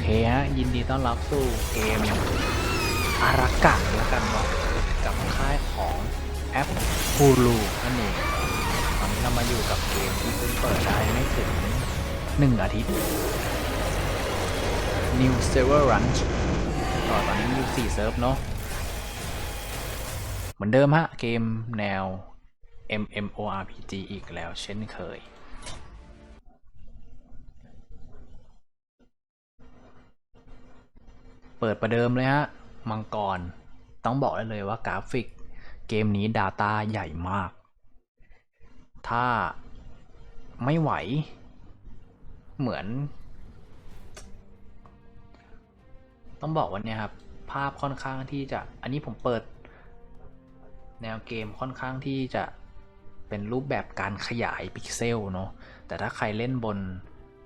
เคฮะยินดีต้อนรับสู่เกมอารากะแล้วกันเนาะกับค่ายของแอป Hulu นั่นเองตอนนี้เรามาอยู่กับเกมที่เพิ่งเปิดได้ไม่ถึง 1 อาทิตย์ New Server Ranch ก็ตอนนี้มีอยู่4เซิร์ฟเนาะเหมือนเดิมฮะ เกมแนว MMORPG อีกแล้วเช่นเคย เปิดประเดิมเลยฮะ มังกร ต้องบอกได้เลยว่ากราฟิกเกมนี้ Data ใหญ่มาก ถ้าไม่ไหว เหมือน ต้องบอกว่าเนี่ยครับ ภาพค่อนข้างที่จะ อันนี้ผมเปิด แนวเกมค่อนข้างที่จะเป็นรูปแบบการขยายพิกเซลเนาะ แต่ถ้าใครเล่นบน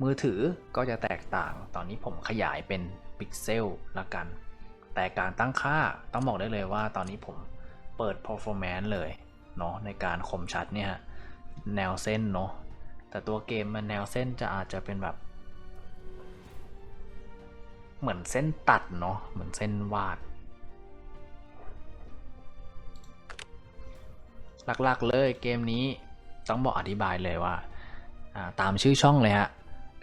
มือถือก็จะแตกต่าง ตอนนี้ผมขยายเป็น พิกเซลละกัน แต่การตั้งค่าต้องบอกได้เลยว่าตอนนี้ผมเปิด performance เลยเนาะในการคมชัดเนี่ยแนวเส้นเนาะแต่ตัวเกมมันแนวเส้นจะอาจจะเป็นแบบ เหมือนเส้นตัดเนาะเหมือนเส้นวาด หลักๆเลยเกมนี้ต้องบอกอธิบายเลยว่าอ่าตามชื่อช่องเลยฮะ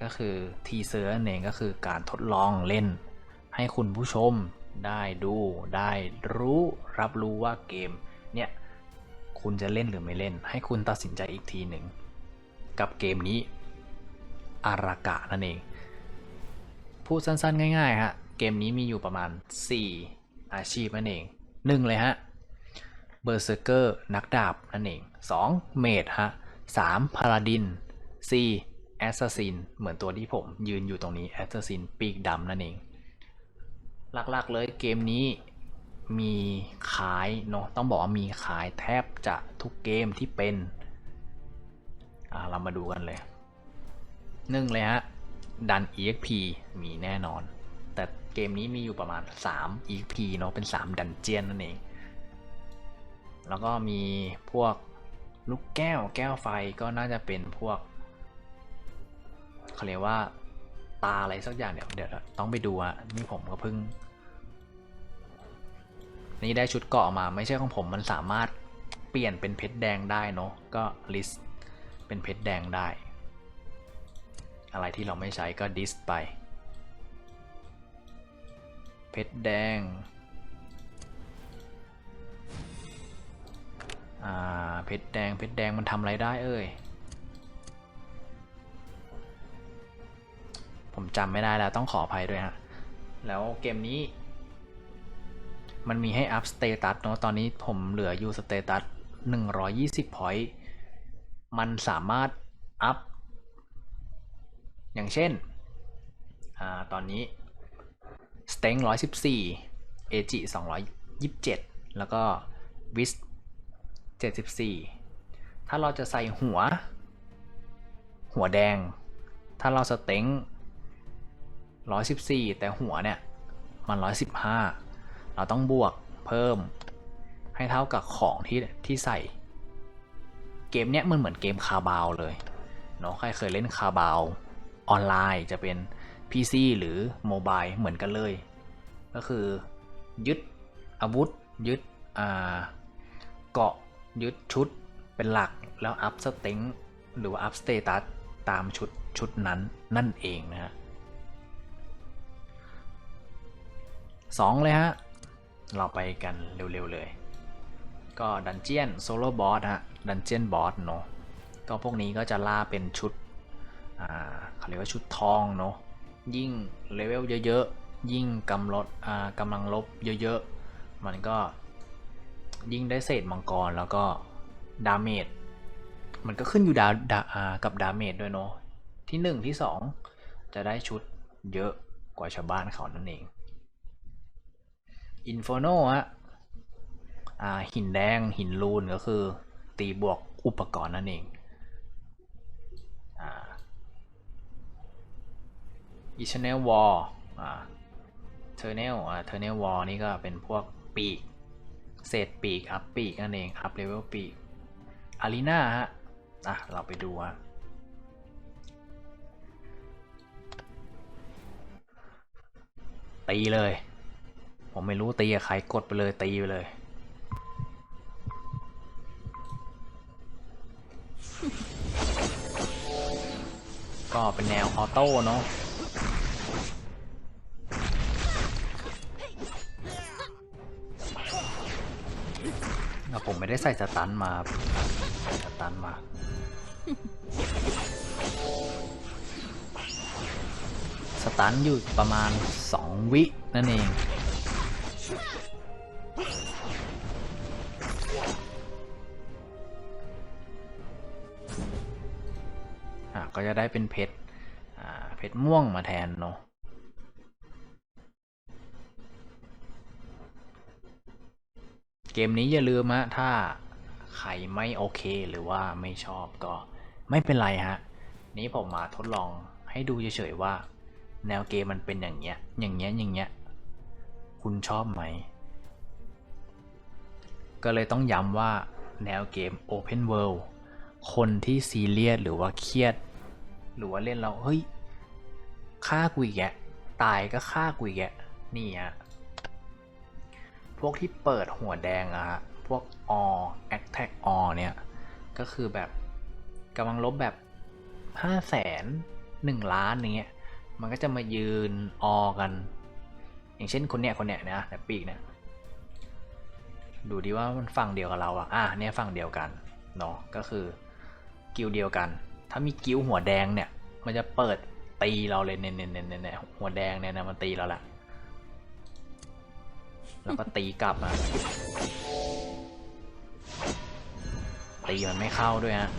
ก็คือทีเซอร์นั่นเองก็คือการทดลองเล่น ให้คุณผู้ชมได้ดูได้รู้รับรู้ว่าเกมเนี่ยคุณจะเล่นหรือไม่เล่น ให้คุณตัดสินใจอีกทีหนึ่ง กับเกมนี้ อารากะนั่นเอง พูดสั้นๆง่ายๆฮะเกมนี้มีอยู่ประมาณ 4 อาชีพนั่นเองหนึ่งเลยฮะเบอร์เซอร์เกอร์นักดาบนั่นเอง 2. เมดฮะ 3. พาลาดิน 4. แอสซัสซินเหมือนตัวที่ผมยืนอยู่ตรงนี้แอสซัสซินปีกดำนั่นเอง หลักๆเลยเกมนี้มีขายเนาะต้องบอกว่ามีขายแทบจะทุกเกมที่เป็นอ่าเรามาดูกันเลยหนึ่งเลยฮะดัน EXP มีแน่นอน แต่เกมนี้มีอยู่ประมาณ 3 EXP เนาะเป็น 3 ดันเจียนนั่นเอง แล้วก็มีพวกลูกแก้วแก้วไฟก็น่าจะเป็นพวกเขาเรียกว่า ตาอะไรสักอย่างเดี๋ยวเดี๋ยวต้องไปดูอะนี่ผมก็เพิ่ง นี่ได้ชุดเกาะมาไม่ใช่ของผมมันสามารถเปลี่ยนเป็นเพชรแดงได้เนาะก็ลิสต์เป็นเพชรแดงได้ อะไรที่เราไม่ใช้ก็ดิสไป เพชรแดงอ่าเพชรแดงเพชรแดงมันทำอะไรได้เอ่ย ผมจำไม่ได้แล้วต้องขออภัยด้วยฮะ แล้วเกมนี้ มันมีให้อัพสเตตัสเนาะตอนนี้ผมเหลืออยู่สเตตัส120 point มันสามารถอัพ อย่างเช่น อ่า ตอนนี้สเต็ง114เอจิ227 แล้วก็วิส74 ถ้าเราจะใส่หัว หัวแดง ถ้าเราสเต็ง 114 แต่หัวเนี่ยมัน 115 เราต้องบวกเพิ่มให้เท่ากับของที่ที่ใส่ เกมเนี้ยมันเหมือนเกมคาบาวเลยเนาะใครเคยเล่นคาบาวออนไลน์จะเป็น PC หรือโมบายเหมือนกันเลย ก็คือยึดอาวุธ ยึดอ่าเกาะยึดชุดเป็นหลักแล้วอัพสเต็งหรือว่าอัพสเตตัสตามชุดชุดนั้นนั่นเองนะฮะ สองเลยฮะ เราไปกันเร็วๆเลย ก็ดันเจียนโซโล่บอสฮะ ดันเจียนบอสเนาะ ก็พวกนี้ก็จะล่าเป็นชุด อ่าเขาเรียกว่าชุดทองเนาะ ยิ่งเลเวลเยอะๆ ยิ่งกำลดอ่ากำลังลบเยอะๆ มันก็ยิ่งได้เศษมังกรแล้วก็ดาเมจ มันก็ขึ้นอยู่ดาดาอ่ากับดาเมจด้วยเนาะ ที่ 1 ที่ 2 จะได้ชุดเยอะกว่าชาวบ้านเขานั่นเอง อินโฟโนฮะอ่าหินแดงหินลูนก็คือ ตีบวกอุปกรณ์นั่นเองอ่าอีชแนลวอลอ่าเทอร์เนลอ่าเทอร์เนลวอลนี่ก็เป็นพวกปีก เศษปีก อัพปีกนั่นเอง อัพเลเวลปีกอารีนาฮะ อะ เราไปดูฮะตีเลย ผมไม่รู้ตีกับใครกดไปเลยตีไปเลย ก็เป็นแนวออโต้เนาะผมไม่ได้ใส่สตันมาส่สตันมาสตันอยู่ประมาณ 2 วินั่นเอง ก็จะได้เป็นเพชรเพชรม่วงมาแทนเนาะเกมนี้อย่าลืมฮะถ้าใครไม่โอเคหรือว่าไม่ชอบก็ไม่เป็นไรฮะ นี้ผมมาทดลองให้ดูเฉยๆว่า แนวเกมมันเป็นอย่างเงี้ย อย่างเงี้ย อย่างเงี้ย คุณชอบไหม ก็เลยต้องย้ำว่าแนวเกม Open World คนที่ซีเรียสหรือว่าเครียด หรือว่าเล่นเราเฮ้ยฆ่ากูอีกแกตายก็ฆ่ากูอีกแกนี่ฮะพวกที่เปิดหัวแดงอะฮะพวก all attack all เนี่ยก็คือแบบกำลังลบแบบห้าแสนหนึ่งล้านอย่างเงี้ยมันก็จะมายืนออกัน อย่างเช่นคนเนี้ยคนเนี้ยนะแต่ปีกเนี่ยดูดีว่ามันฝั่งเดียวกับเราอะอะเนี่ยฝั่งเดียวกันเนาะก็คือกิลด์เดียวกัน ถ้ามีกิลด์หัวแดงเนี่ย มันจะเปิดตีเราเลยเนี่ยเนี่ยเนี่ยเนี่ยหัวแดงเนี่ยนะมันตีเราละแล้วก็ตีกลับอะตีมันไม่เข้าด้วยฮะ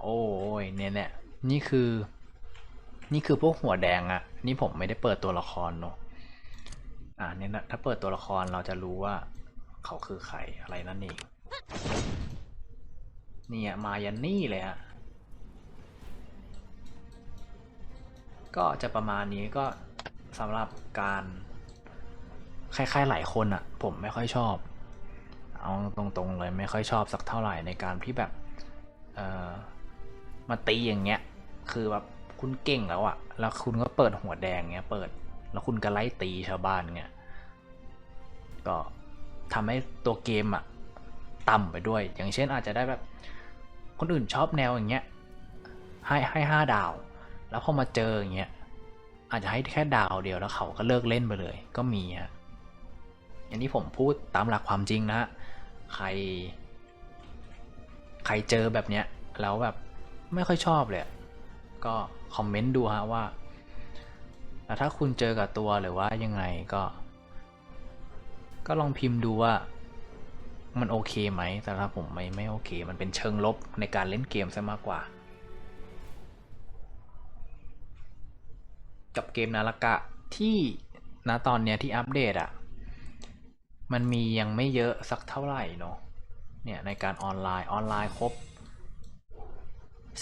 โอ้ยเนี่ยเนี่ยนี่คือ นี่คือพวกหัวแดงอะนี่ผมไม่ได้เปิดตัวละครเนอะอ่าเนี่ยนะถ้าเปิดตัวละครเราจะรู้ว่า เขาคือใครอะไรนั่นเองเนี่ยมายันนี่เลยฮะก็จะประมาณนี้ก็สำหรับการคล้ายๆหลายคนอะ่ะ ผมไม่ค่อยชอบ เอาตรงๆเลยไม่ค่อยชอบสักเท่าไหร่ในการที่แบบเออมาตีอย่างเงี้ย คือแบบคุณเก่งแล้วอะ่ะ แล้วคุณก็เปิดหัวแดงเงี้ย เปิด แล้วคุณก็ไล่ตีชาวบ้านเงี้ย ก็ ทำให้ตัวเกมอะ่ะต่ำไปด้วย อย่างเช่นอาจจะได้แบบคนอื่นชอบแนวอย่างเงี้ยให้ให้ห้าดาว แล้วพอมาเจออย่างเงี้ยอาจจะให้แค่ดาวเดียวแล้วเขาก็เลิกเล่นไปเลย ก็มีฮะอย่างนี้ผมพูดตามหลักความจริงนะใคร ใครเจอแบบเนี้ยแล้วแบบไม่ค่อยชอบเลย ก็คอมเมนต์ดูฮะว่า ถ้าคุณเจอกับตัวหรือว่ายังไงก็ ก็ลองพิมพ์ดูว่ามันโอเคไหมแต่ถ้าผมไม่ไม่โอเค มันเป็นเชิงลบในการเล่นเกมซะมากกว่า กับเกมนาฬกะที่ณตอนเนี้ยที่อัปเดตอะ่ะ มันมียังไม่เยอะสักเท่าไหร่เนาะเนี่ยในการออนไลน์ออนไลน์ครบ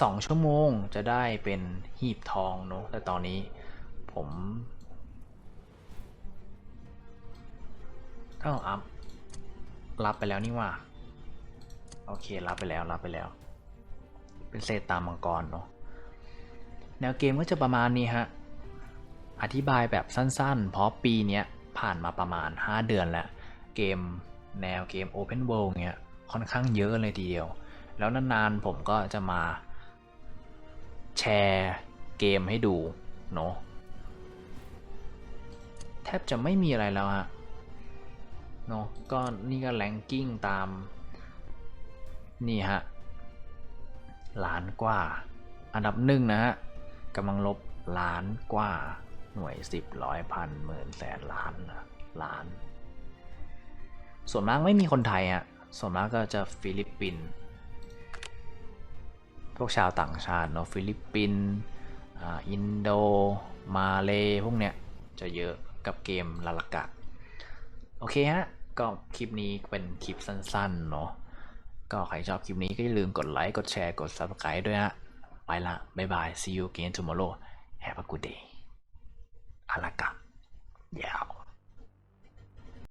2 ชั่วโมงจะได้เป็นหีบทองเนาะแต่ตอนนี้ผม อ้าวอัพรับไปแล้วนี่ว่าโอเครับไปแล้วรับไปแล้ว เป็นเศษตามมังกรเนาะแนวเกมก็จะประมาณนี้ฮะ อธิบายแบบสั้นๆ เพราะปีนี้ผ่านมาประมาณ 5 เดือนแล้ว เกมแนวเกม Open World เงี้ยค่อนข้างเยอะเลยทีเดียว แล้วนานๆผมก็จะมาแชร์เกมให้ดูเนาะแทบจะไม่มีอะไรแล้วฮะ เนาะก็นี่ก็แรงกิ้งตาม นี่ฮะล้านกว่า อันดับหนึ่งนะฮะกำลังลบล้านกว่าหน่วยสิบร้อยพันหมื่นแสนล้านนะล้าน ส่วนมากไม่มีคนไทยอะส่วนมากก็จะฟิลิปปินส์พวกชาวต่างชาติเนาะฟิลิปปินส์อินโด มาเลพวกเนี้ยจะเยอะกับเกมลาลากะ โอเคฮะ ก็คลิปนี้เป็นคลิปสั้นๆ เนาะ ก็ใครชอบคลิปนี้ก็อย่าลืมกดไลค์ กดแชร์ กด subscribe ด้วยฮะ ไปละ บ๊ายบาย see you again tomorrow have a good day อาลากะยาว